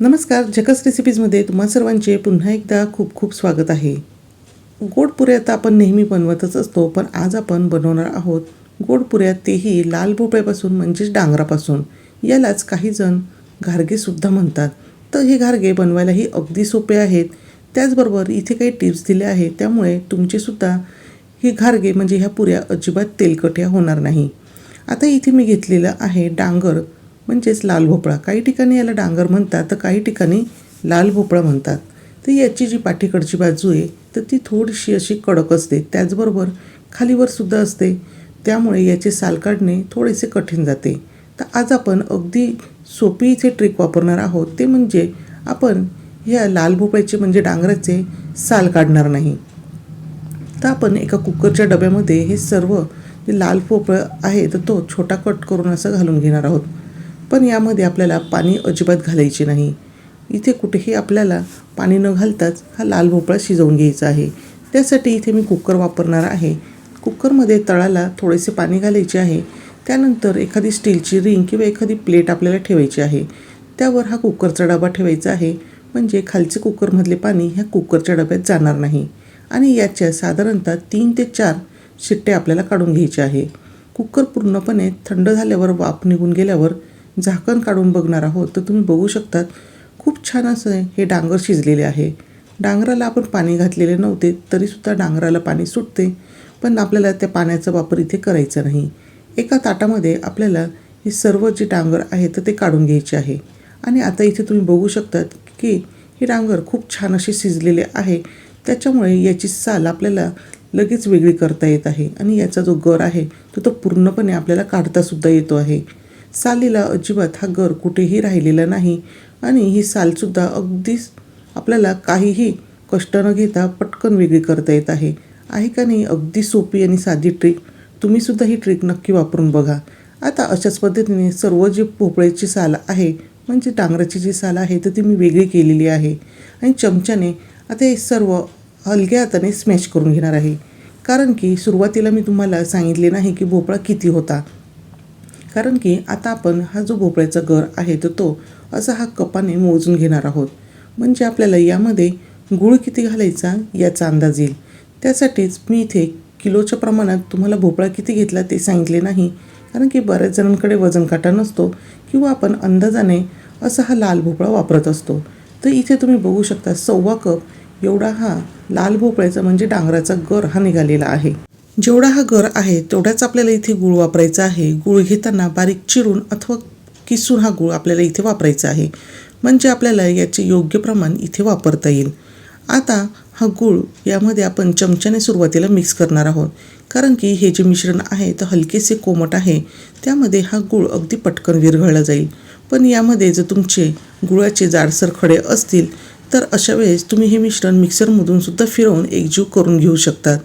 नमस्कार जकस रेसिपीजमध्ये तुम्हा सर्वांचे पुन्हा एकदा खूप खूप स्वागत आहे. गोड पुऱ्या तर आपण नेहमी बनवतच असतो पण आज आपण बनवणार आहोत गोड पुऱ्या तेही लाल भोपळ्यापासून म्हणजेच डांगरापासून. यालाच काही जण घारगेसुद्धा म्हणतात. तर हे घारगे बनवायलाही अगदी सोपे आहेत. त्याचबरोबर इथे काही टिप्स दिल्या आहेत. त्यामुळे तुमचेसुद्धा हे घारगे म्हणजे ह्या पुऱ्या अजिबात तेलकट्या होणार नाही. आता इथे मी घेतलेलं आहे डांगर. म्हणजेच लाल भोपळा. काही ठिकाणी याला डांगर म्हणतात तर काही ठिकाणी लाल भोपळा म्हणतात. तर याची जी पाठीकडची बाजू आहे तर ती थोडीशी अशी कडक असते. त्याचबरोबर खालीवर सुद्धा असते. त्यामुळे याचे साल काढणे थोडेसे कठीण जाते. तर आज आपण अगदी सोपी इथे ट्रिक वापरणार आहोत ते म्हणजे आपण ह्या लाल भोपळ्याचे म्हणजे डांगराचे साल काढणार नाही. तर आपण एका कुकरच्या डब्यामध्ये हे सर्व जे लाल भोपळं आहे तर तो छोटा कट करून असं घालून घेणार आहोत. पण यामध्ये आपल्याला पाणी अजिबात घालायचे नाही. इथे कुठेही आपल्याला पाणी न घालताच हा लाल भोपळा शिजवून घ्यायचा आहे. त्यासाठी इथे मी कुकर वापरणार आहे. कुकरमध्ये तळाला थोडेसे पाणी घालायचे आहे. त्यानंतर एखादी स्टीलची रिंग किंवा एखादी प्लेट आपल्याला ठेवायची आहे. त्यावर हा कुकरचा डबा ठेवायचा आहे. म्हणजे खालचे कुकरमधले पाणी ह्या कुकरच्या डब्यात जाणार नाही. आणि याच्या साधारणतः तीन ते चार शिट्टे आपल्याला काढून घ्यायचे आहे. कुकर पूर्णपणे थंड झाल्यावर वाफ निघून गेल्यावर झाकण काढून बघणार आहोत तर तुम्ही बघू शकतात खूप छान असं हे डांगर शिजलेले आहे. डांगराला आपण पाणी घातलेले नव्हते तरीसुद्धा डांगराला पाणी सुटते पण आपल्याला त्या पाण्याचा वापर इथे करायचा नाही. एका ताटामध्ये आपल्याला हे सर्व जे डांगर आहे तर ते काढून घ्यायचे आहे. आणि आता इथे तुम्ही बघू शकतात की हे डांगर खूप छान असे शिजलेले आहे. त्याच्यामुळे याची साल आपल्याला लगेच वेगळी करता येत आहे. आणि याचा जो गर आहे तो तो पूर्णपणे आपल्याला काढतासुद्धा येतो आहे. सालीला अजिबात हा गर कुठेही राहिलेला नाही आणि ही सालसुद्धा अगदीच आपल्याला काहीही कष्ट न घेता पटकन वेगळी करता येत आहे. आहे का नाही अगदी सोपी आणि साधी ट्रिक तुम्हीसुद्धा ही ट्रिक नक्की वापरून बघा. आता अशाच पद्धतीने सर्व जे भोपळ्याची साल आहे म्हणजे डांगराची जी साल आहे तर ती मी वेगळी केलेली आहे. आणि चमच्याने आता हे सर्व हलक्या हाताने स्मॅश करून घेणार आहे. कारण की सुरुवातीला मी तुम्हाला सांगितले नाही की भोपळा किती होता. कारण की आता आपण हा जो भोपळ्याचा गर आहे तर तो असा हा कपाने मोजून घेणार आहोत. म्हणजे आपल्याला यामध्ये गूळ किती घालायचा याचा अंदाज येईल. त्यासाठीच मी इथे किलोच्या प्रमाणात तुम्हाला भोपळा किती घेतला ते सांगितले नाही. कारण की बऱ्याच जणांकडे वजन काटा नसतो किंवा आपण अंदाजाने असा हा लाल भोपळा वापरत असतो. तर इथे तुम्ही बघू शकता सव्वा कप एवढा हा लाल भोपळ्याचा म्हणजे डांगराचा गर हा निघालेला आहे. जेवढा हा गर आहे तेवढाच आपल्याला इथे गूळ वापरायचा आहे. गूळ घेताना बारीक चिरून अथवा किसून हा गूळ आपल्याला इथे वापरायचा आहे. म्हणजे आपल्याला याचे योग्य प्रमाण इथे वापरता येईल. आता हा गूळ यामध्ये आपण चमच्याने सुरुवातीला मिक्स करणार आहोत. कारण की हे जे मिश्रण आहे तर हलकेसे कोमट आहे. त्यामध्ये हा गूळ अगदी पटकन विरघळला जाईल. पण यामध्ये जर तुमचे गुळाचे जाडसर खडे असतील तर अशा वेळेस तुम्ही हे मिश्रण मिक्सरमधून सुद्धा फिरवून एकजीव करून घेऊ शकतात.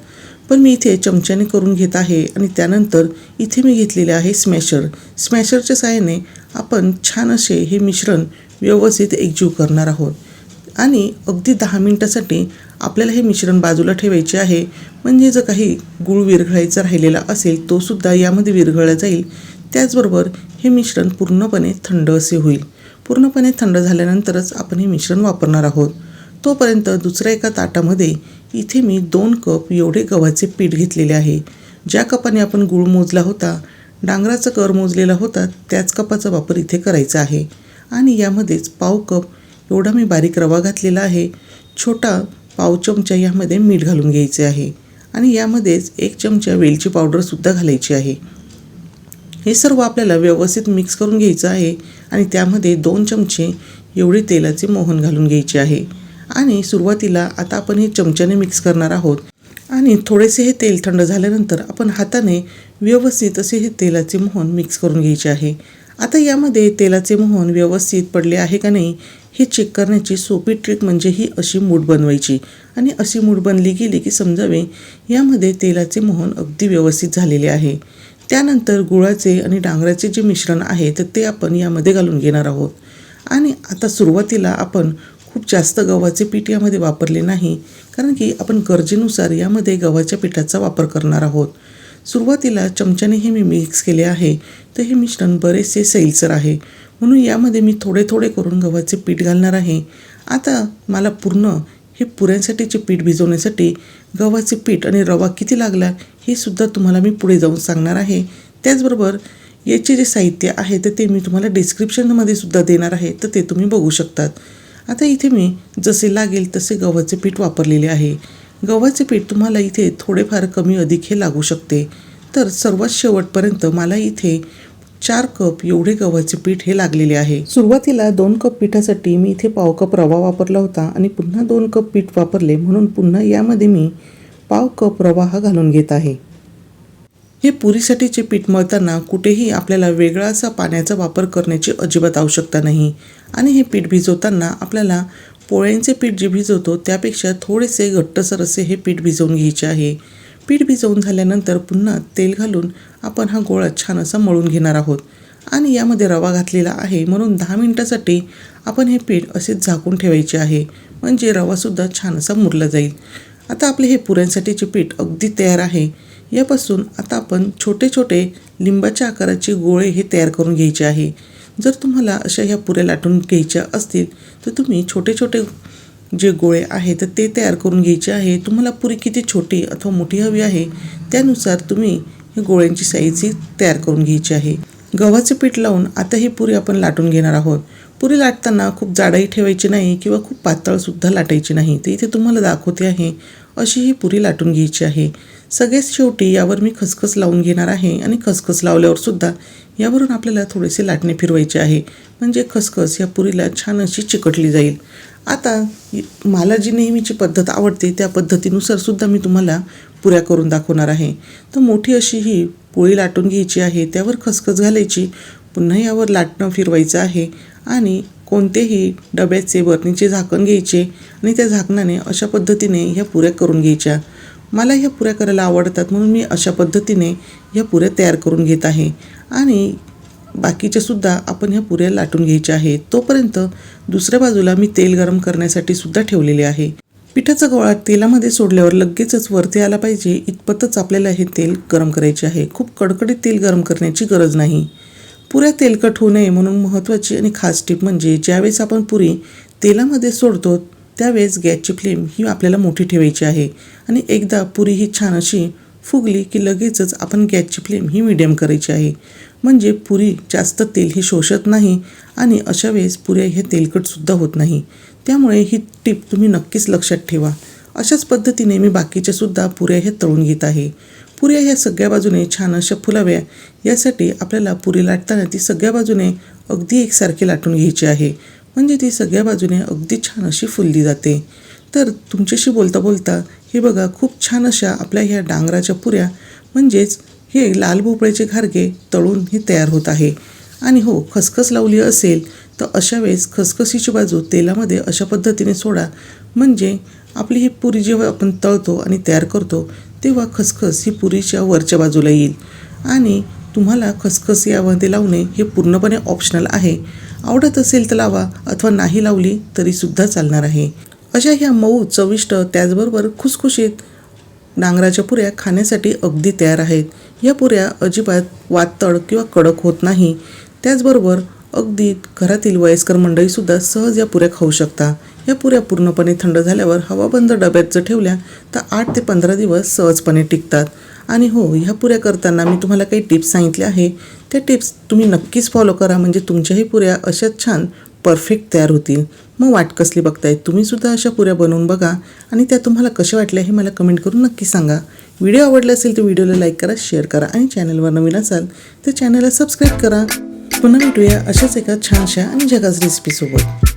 पण मी इथे चमच्याने करून घेत आहे आणि त्यानंतर इथे मी घेतलेले आहे स्मॅशर. स्मॅशरच्या साहाय्याने आपण छान असे हे मिश्रण व्यवस्थित एकजीव करणार आहोत. आणि अगदी दहा मिनटासाठी आपल्याला हे मिश्रण बाजूला ठेवायचे आहे. म्हणजे जर काही गूळ विरघळायचा राहिलेला असेल तोसुद्धा यामध्ये विरघळला जाईल. त्याचबरोबर हे मिश्रण पूर्णपणे थंड असे होईल. पूर्णपणे थंड झाल्यानंतरच आपण हे मिश्रण वापरणार आहोत. तोपर्यंत दुसऱ्या एका ताटामध्ये इथे मी दोन कप एवढे गव्हाचे पीठ घेतलेले आहे. ज्या कपाने आपण गूळ मोजला होता डांगराचा कर मोजलेला होता त्याच कपाचा वापर इथे करायचा आहे. आणि यामध्येच पाव कप एवढा मी बारीक रवा घातलेला आहे. छोटा पाव चमचा यामध्ये मीठ घालून घ्यायचे आहे. आणि यामध्येच एक चमचा वेलची पावडरसुद्धा घालायची आहे. हे सर्व आपल्याला व्यवस्थित मिक्स करून घ्यायचं आहे आणि त्यामध्ये दोन चमचे एवढे तेलाचे मोहन घालून घ्यायचे आहे. आणि सुरुवातीला आता आपण हे चमच्याने मिक्स करणार आहोत. आणि थोडेसे हे तेल थंड झाल्यानंतर आपण हाताने व्यवस्थित असे हे तेलाचे मोहन मिक्स करून घ्यायचे आहे. आता यामध्ये तेलाचे मोहन व्यवस्थित पडले आहे का नाही हे चेक करण्याची सोपी ट्रिक म्हणजे ही अशी मूठ बनवायची. आणि अशी मूठ बनली गेली की समजावे यामध्ये तेलाचे मोहन अगदी व्यवस्थित झालेले आहे. त्यानंतर गुळाचे आणि डांगराचे जे मिश्रण आहे तर ते आपण यामध्ये घालून घेणार आहोत. आणि आता सुरुवातीला आपण खूप जास्त गव्हाचे पीठ यामध्ये वापरले नाही कारण की आपण गरजेनुसार यामध्ये गव्हाच्या पिठाचा वापर करणार आहोत. सुरुवातीला चमच्याने हे मी मिक्स केले आहे तर हे मिश्रण बरेचसे सैलसर आहे. म्हणून यामध्ये मी थोडे थोडे करून गव्हाचे पीठ घालणार आहे. आता मला पूर्ण हे पुऱ्यांसाठीचे पीठ भिजवण्यासाठी गव्हाचे पीठ आणि रवा किती लागला हे सुद्धा तुम्हाला मी पुढे जाऊन सांगणार आहे. त्याचबरोबर याचे जे साहित्य आहे तर ते मी तुम्हाला डिस्क्रिप्शनमध्ये सुद्धा देणार आहे तर ते तुम्ही बघू शकतात. आता इथे मी जसे लागेल तसे गव्हाचे पीठ वापरलेले आहे. गव्हाचे पीठ तुम्हाला इथे थोडेफार कमी अधिक हे लागू शकते. तर सर्वात शेवटपर्यंत मला इथे चार कप एवढे गव्हाचे पीठ हे लागलेले आहे. सुरुवातीला दोन कप पिठासाठी मी इथे पाव कप रवा वापरला होता आणि पुन्हा दोन कप पीठ वापरले म्हणून पुन्हा यामध्ये मी पाव कप रवा हा घालून घेत आहे. हे पुरीसाठीचे पीठ मळताना कुठेही आपल्याला वेगळा असा पाण्याचा वापर करण्याची अजिबात आवश्यकता नाही. आणि हे पीठ भिजवताना आपल्याला पोळ्यांचे पीठ जे भिजवतो त्यापेक्षा थोडेसे घट्टसर असे हे पीठ भिजवून घ्यायचे आहे. पीठ भिजवून झाल्यानंतर पुन्हा तेल घालून आपण हा गोळा छान असा मळून घेणार आहोत. आणि यामध्ये रवा घातलेला आहे म्हणून दहा मिनटासाठी आपण हे पीठ असेच झाकून ठेवायचे आहे. म्हणजे रवासुद्धा छान असा मुरला जाईल. आता आपले हे पुऱ्यांसाठीचे पीठ अगदी तयार आहे यापासून आता आपण छोटे छोटे लिंबाच्या आकाराचे गोळे हे तयार करून घ्यायचे आहे. जर तुम्हाला अशा ह्या पुऱ्या लाटून घ्यायच्या असतील तर तुम्ही छोटे छोटे जे गोळे आहे तर ते तयार करून घ्यायचे आहे. तुम्हाला पुरी किती छोटी अथवा मोठी हवी आहे त्यानुसार तुम्ही गोळ्यांची साईज ही तयार करून घ्यायची आहे. गव्हाचे पीठ लावून आता ही पुरी आपण लाटून घेणार आहोत. पुरी लाटताना खूप जाडाई ठेवायची नाही किंवा खूप पातळसुद्धा लाटायची नाही. तर इथे तुम्हाला दाखवते आहे अशी ही पुरी लाटून घ्यायची आहे. सगळेच शेवटी यावर मी खसखस लावून घेणार आहे आणि खसखस लावल्यावर सुद्धा यावरून आपल्याला थोडेसे लाटणे फिरवायचे आहे. म्हणजे खसखस या पुरीला छान अशी चिकटली जाईल. आता मला जी नेहमीची पद्धत आवडते त्या पद्धतीनुसार सुद्धा मी तुम्हाला पुऱ्या करून दाखवणार आहे. तर मोठी अशी ही पोळी लाटून घ्यायची आहे त्यावर खसखस घालायची पुन्हा यावर लाटणं फिरवायचं आहे आणि कोणतेही डब्याचे बरणीचे झाकण घ्यायचे आणि त्या झाकणाने अशा पद्धतीने ह्या पुऱ्या करून घ्यायच्या. मला ह्या पुऱ्या करायला आवडतात म्हणून मी अशा पद्धतीने ह्या पुऱ्या तयार करून घेत आहे. आणि बाकीच्यासुद्धा आपण ह्या पुऱ्या लाटून घ्यायच्या आहेत. तोपर्यंत दुसऱ्या बाजूला मी तेल गरम करण्यासाठी सुद्धा ठेवलेले आहे. पिठाचा गोळा तेलामध्ये सोडल्यावर लगेचच वरती आला पाहिजे. इतपतच आपल्याला हे तेल गरम करायचे आहे. खूप कडकडीत तेल गरम करण्याची गरज नाही. पुऱ्या तेलकट होऊ नये म्हणून महत्त्वाची आणि खास टीप म्हणजे ज्यावेळेस आपण पुरी तेलामध्ये सोडतो त्यावेळेस गॅसची फ्लेम ही आपल्याला मोठी ठेवायची आहे. आणि एकदा पुरी ही छान अशी फुगली की लगेचच आपण गॅसची फ्लेम ही मिडियम करायची आहे. म्हणजे पुरी जास्त तेल ही शोषत नाही आणि अशा वेळेस पुऱ्या हे तेलकटसुद्धा होत नाही. त्यामुळे ही टीप तुम्ही नक्कीच लक्षात ठेवा. अशाच पद्धतीने मी बाकीच्यासुद्धा पुऱ्या ह्या तळून घेत आहे. पुऱ्या ह्या सगळ्या बाजूने छान अशा फुलाव्या. यासाठी आपल्याला पुरी लाटताना ती सगळ्या बाजूने अगदी एकसारखी लाटून घ्यायची आहे. म्हणजे ती सगळ्या बाजूने अगदी छान अशी फुलली जाते. तर तुमच्याशी बोलता बोलता हे बघा खूप छान अशा आपल्या ह्या डांगराच्या पुऱ्या म्हणजेच हे लाल भोपळ्याचे घारगे तळून हे तयार होत आहे. आणि हो खसखस लावली असेल तर अशा वेळेस खसखसीची बाजू तेलामध्ये अशा पद्धतीने सोडा. म्हणजे आपली ही पुरी जेव्हा आपण तळतो आणि तयार करतो तेव्हा खसखस ही पुरीच्या वरच्या बाजूला येईल. आणि तुम्हाला खसखस यामध्ये लावणे हे पूर्णपणे ऑप्शनल आहे. आवडत असेल तर लावा अथवा नाही लावली तरीसुद्धा चालणार आहे. अशा ह्या मऊ चविष्ट त्याचबरोबर खुसखुशीत डांगराच्या पुऱ्या खाण्यासाठी अगदी तयार आहेत. या पुऱ्या अजिबात वातळ किंवा कडक होत नाही. त्याचबरोबर अगदी घरातील वयस्कर मंडळीसुद्धा सहज या पुऱ्या खाऊ शकता. या पुऱ्या पूर्णपणे थंड झाल्यावर हवाबंद डब्यात जर ठेवल्या तर आठ ते पंधरा दिवस सहजपणे टिकतात. आणि हो ह्या पुऱ्या करताना मी तुम्हाला काही टिप्स सांगितल्या आहे. त्या टिप्स तुम्ही नक्कीच फॉलो करा म्हणजे तुमच्याही पुऱ्या अशाच छान परफेक्ट तयार होतील. मग वाट कसली बघताय? तुम्हीसुद्धा अशा पुऱ्या बनवून बघा आणि त्या तुम्हाला कशा वाटल्या हे मला कमेंट करून नक्की सांगा. व्हिडिओ आवडला असेल तर व्हिडिओला लाईक करा शेअर करा आणि चॅनलवर नवीन असाल तर चॅनलला सबस्क्राईब करा. पुन्हा भेटूया अशाच एका छानशा आणि जगाच रेसिपीसोबत